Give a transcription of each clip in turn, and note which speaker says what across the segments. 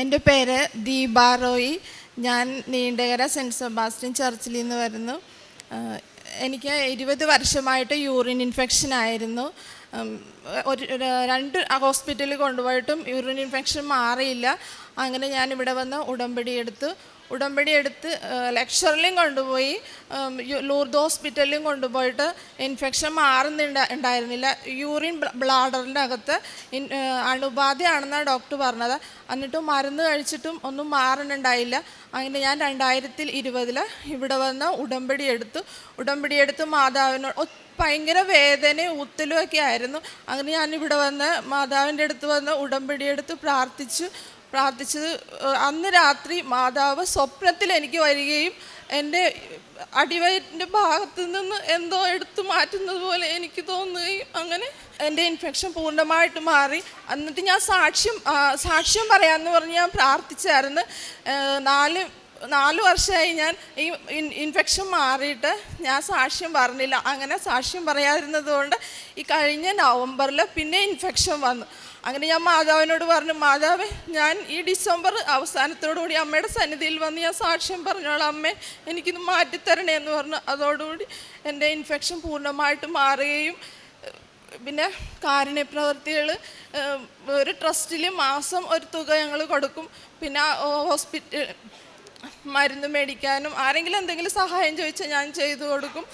Speaker 1: എന്റെ പേര് ദീപ റോയി. ഞാൻ നീണ്ടകര സെന്റ് സെബാസ്റ്റ്യൻ ചർച്ചിൽ നിന്ന് വരുന്നു. എനിക്ക് ഇരുപത് വർഷമായിട്ട് യൂറിൻ ഇൻഫെക്ഷൻ ആയിരുന്നു. ഒരു രണ്ട് ഹോസ്പിറ്റലിൽ കൊണ്ടുപോയിട്ടും യൂറിൻ ഇൻഫെക്ഷൻ മാറിയില്ല. അങ്ങനെ ഞാൻ ഇവിടെ വന്ന് ഉടമ്പടി എടുത്തു. ഉടമ്പടി എടുത്ത് ലെക്ചറിലും കൊണ്ടുപോയി ലൂർദ് ഹോസ്പിറ്റലിലും കൊണ്ടുപോയിട്ട് ഇൻഫെക്ഷൻ മാറുന്നുണ്ട ഉണ്ടായിരുന്നില്ല. യൂറിൻ ബ്ലാഡറിന്റെ അകത്ത് അണുബാധയാണെന്നാണ് ഡോക്ടർ പറഞ്ഞത്. എന്നിട്ടും മരുന്ന് കഴിച്ചിട്ടും ഒന്നും മാറുന്നുണ്ടായില്ല അങ്ങനെ ഞാൻ രണ്ടായിരത്തിൽ ഇരുപതിൽ ഇവിടെ വന്ന് ഉടമ്പടി എടുത്തു. ഉടമ്പടി എടുത്ത് മാതാവിനോട് ഭയങ്കര വേദന ഉത്തലും ഒക്കെ ആയിരുന്നു. അങ്ങനെ ഞാൻ ഇവിടെ വന്ന് മാതാവിന്റെ അടുത്ത് വന്ന് ഉടമ്പടി എടുത്ത് പ്രാർത്ഥിച്ചു. പ്രാർത്ഥിച്ചത്. അന്ന് രാത്രി മാതാവ് സ്വപ്നത്തിൽ എനിക്ക് വരികയും എന്റെ അടിവയറ്റിന്റെ ഭാഗത്ത് നിന്ന് എന്തോ എടുത്തു മാറ്റുന്നത് പോലെ എനിക്ക് തോന്നുകയും അങ്ങനെ എന്റെ ഇൻഫെക്ഷൻ പൂർണമായിട്ട് മാറി. എന്നിട്ട് ഞാൻ സാക്ഷ്യം സാക്ഷ്യം പറയാമെന്ന് പറഞ്ഞ് ഞാൻ പ്രാർത്ഥിച്ചായിരുന്നു. നാല് നാല് വർഷമായി ഞാൻ ഈ ഇൻഫെക്ഷൻ മാറിയിട്ട് ഞാൻ സാക്ഷ്യം പറഞ്ഞില്ല. അങ്ങനെ സാക്ഷ്യം പറയാതിരുന്നത് കൊണ്ട് ഈ കഴിഞ്ഞ നവംബറിൽ പിന്നെ ഇൻഫെക്ഷൻ വന്നു. അങ്ങനെ ഞാൻ മാതാവിനോട് പറഞ്ഞു മാതാവ് ഞാൻ ഈ ഡിസംബർ അവസാനത്തോടുകൂടി അമ്മയുടെ സന്നിധിയിൽ വന്ന് ഞാൻ സാക്ഷ്യം പറഞ്ഞോളാം. അമ്മേ എനിക്കിത് മാറ്റിത്തരണേ എന്ന് പറഞ്ഞു. അതോടുകൂടി എന്റെ ഇൻഫെക്ഷൻ പൂർണമായിട്ട് മാറുകയും പിന്നെ കാരുണ്യ പ്രവർത്തികൾ ഒരു ട്രസ്റ്റിൽ മാസം ഒരു തുക ഞങ്ങൾ കൊടുക്കും. പിന്നെ ഹോസ്പിറ്റൽ മരുന്ന് മേടിക്കാനും ആരെങ്കിലും എന്തെങ്കിലും സഹായം ചോദിച്ചാൽ ഞാൻ ചെയ്തു കൊടുക്കും.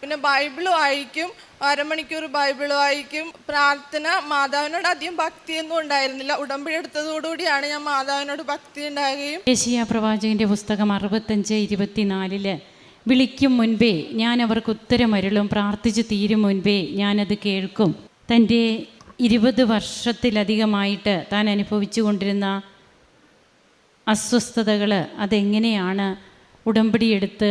Speaker 1: പിന്നെ ബൈബിൾ വായിക്കും. അരമണിക്കൂർ ബൈബിൾ വായിക്കും. പ്രാർത്ഥന മാതാവിനോട് അധികം ഭക്തിയൊന്നും ഉണ്ടായിരുന്നില്ല. ഉടമ്പടി എടുത്തതോടുകൂടിയാണ് ഞാൻ മാതാവിനോട് ഭക്തി ഉണ്ടാകുകയും
Speaker 2: ദേശീയ പ്രവാചകന്റെ പുസ്തകം അറുപത്തഞ്ച് ഇരുപത്തിനാലിൽ വിളിക്കും മുൻപേ ഞാൻ അവർക്ക് ഉത്തരമരുളും പ്രാർത്ഥിച്ചു തീരും മുൻപേ ഞാനത് കേൾക്കും. തന്റെ ഇരുപത് വർഷത്തിലധികമായിട്ട് താൻ അനുഭവിച്ചു കൊണ്ടിരുന്ന അസ്വസ്ഥതകൾ അതെങ്ങനെയാണ് ഉടമ്പടി എടുത്ത്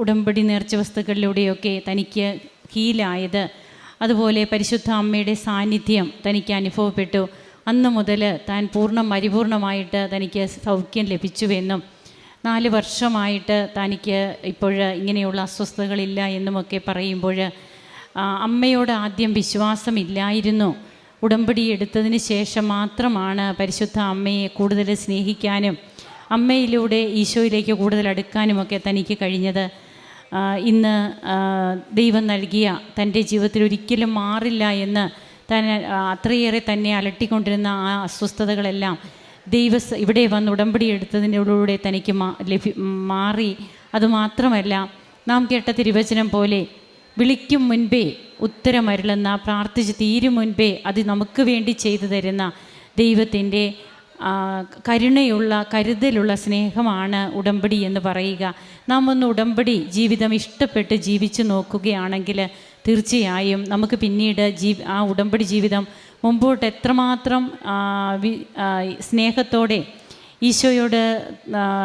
Speaker 2: ഉടമ്പടി നേർച്ച വസ്തുക്കളിലൂടെയൊക്കെ തനിക്ക് ഹീലായത്? അതുപോലെ പരിശുദ്ധ അമ്മയുടെ സാന്നിധ്യം തനിക്ക് അനുഭവപ്പെട്ടു. അന്ന് മുതൽ താൻ പൂർണം പരിപൂർണമായിട്ട് തനിക്ക് സൗഖ്യം ലഭിച്ചുവെന്നും നാല് വർഷമായിട്ട് തനിക്ക് ഇപ്പോൾ ഇങ്ങനെയുള്ള അസ്വസ്ഥതകളില്ല എന്നുമൊക്കെ പറയുമ്പോൾ അമ്മയോട് ആദ്യം വിശ്വാസമില്ലായിരുന്നു. ഉടമ്പടി എടുത്തതിന് ശേഷം മാത്രമാണ് പരിശുദ്ധ അമ്മയെ കൂടുതൽ സ്നേഹിക്കാനും അമ്മയിലൂടെ ഈശോയിലേക്ക് കൂടുതൽ അടുക്കാനുമൊക്കെ തനിക്ക് കഴിഞ്ഞത്. ഇന്ന് ദൈവം നൽകിയ തന്റെ ജീവിതത്തിൽ ഒരിക്കലും മാറില്ല എന്ന് ആ, അത്രയേറെ തന്നെ അലട്ടിക്കൊണ്ടിരുന്ന ആ അസ്വസ്ഥതകളെല്ലാം ദൈവ ഇവിടെ വന്ന് ഉടമ്പടി എടുത്തതിലൂടെ തനിക്ക് മാ ലഭി മാറി. അതുമാത്രമല്ല നാം കേട്ട തിരുവചനം പോലെ വിളിക്കും മുൻപേ ഉത്തരമരുളുന്ന പ്രാർത്ഥിച്ച് തീരും മുൻപേ അത് നമുക്ക് വേണ്ടി ചെയ്തു തരുന്ന ദൈവത്തിന്റെ കരുണയുള്ള കരുതലുള്ള സ്നേഹമാണ് ഉടമ്പടി എന്ന് പറയുക. നാം ഒന്ന് ഉടമ്പടി ജീവിതം ഇഷ്ടപ്പെട്ട് ജീവിച്ചു നോക്കുകയാണെങ്കിൽ തീർച്ചയായും നമുക്ക് പിന്നീട് ജീ ആ ഉടമ്പടി ജീവിതം മുമ്പോട്ട് എത്രമാത്രം സ്നേഹത്തോടെ ഈശോയോട്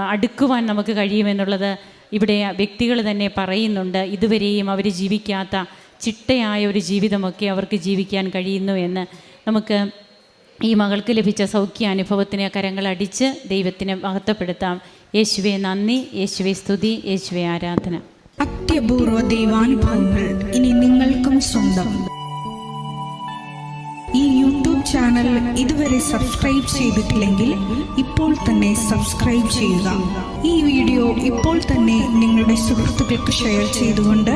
Speaker 2: അടുക്കുവാൻ നമുക്ക് കഴിയുമെന്നുള്ളത് ഇവിടെ വ്യക്തികൾ തന്നെ പറയുന്നുണ്ട്. ഇതുവരെയും അവർ ജീവിക്കാത്ത ചിട്ടയായ ഒരു ജീവിതമൊക്കെ അവർക്ക് ജീവിക്കാൻ കഴിയുന്നു എന്ന് നമുക്ക് ഈ മകൾക്ക് ലഭിച്ച സൗഖ്യ അനുഭവത്തിന് കരങ്ങളടിച്ച് ദൈവത്തിനെ മഹത്വപ്പെടുത്താം. യേശുവെ നന്ദി യേശുവെ സ്തുതി യേശുവെ ആരാധന.
Speaker 3: അത്യപൂർവ ദൈവാനുഭവങ്ങൾ ഇനി നിങ്ങൾക്കും സ്വന്തം. ഈ യൂട്യൂബ് ചാനൽ ഇതുവരെ സബ്സ്ക്രൈബ് ചെയ്തിട്ടില്ലെങ്കിൽ ഇപ്പോൾ തന്നെ സബ്സ്ക്രൈബ് ചെയ്യുക. ഈ വീഡിയോ ഇപ്പോൾ തന്നെ നിങ്ങളുടെ സുഹൃത്തുക്കൾക്ക് ഷെയർ ചെയ്തുകൊണ്ട്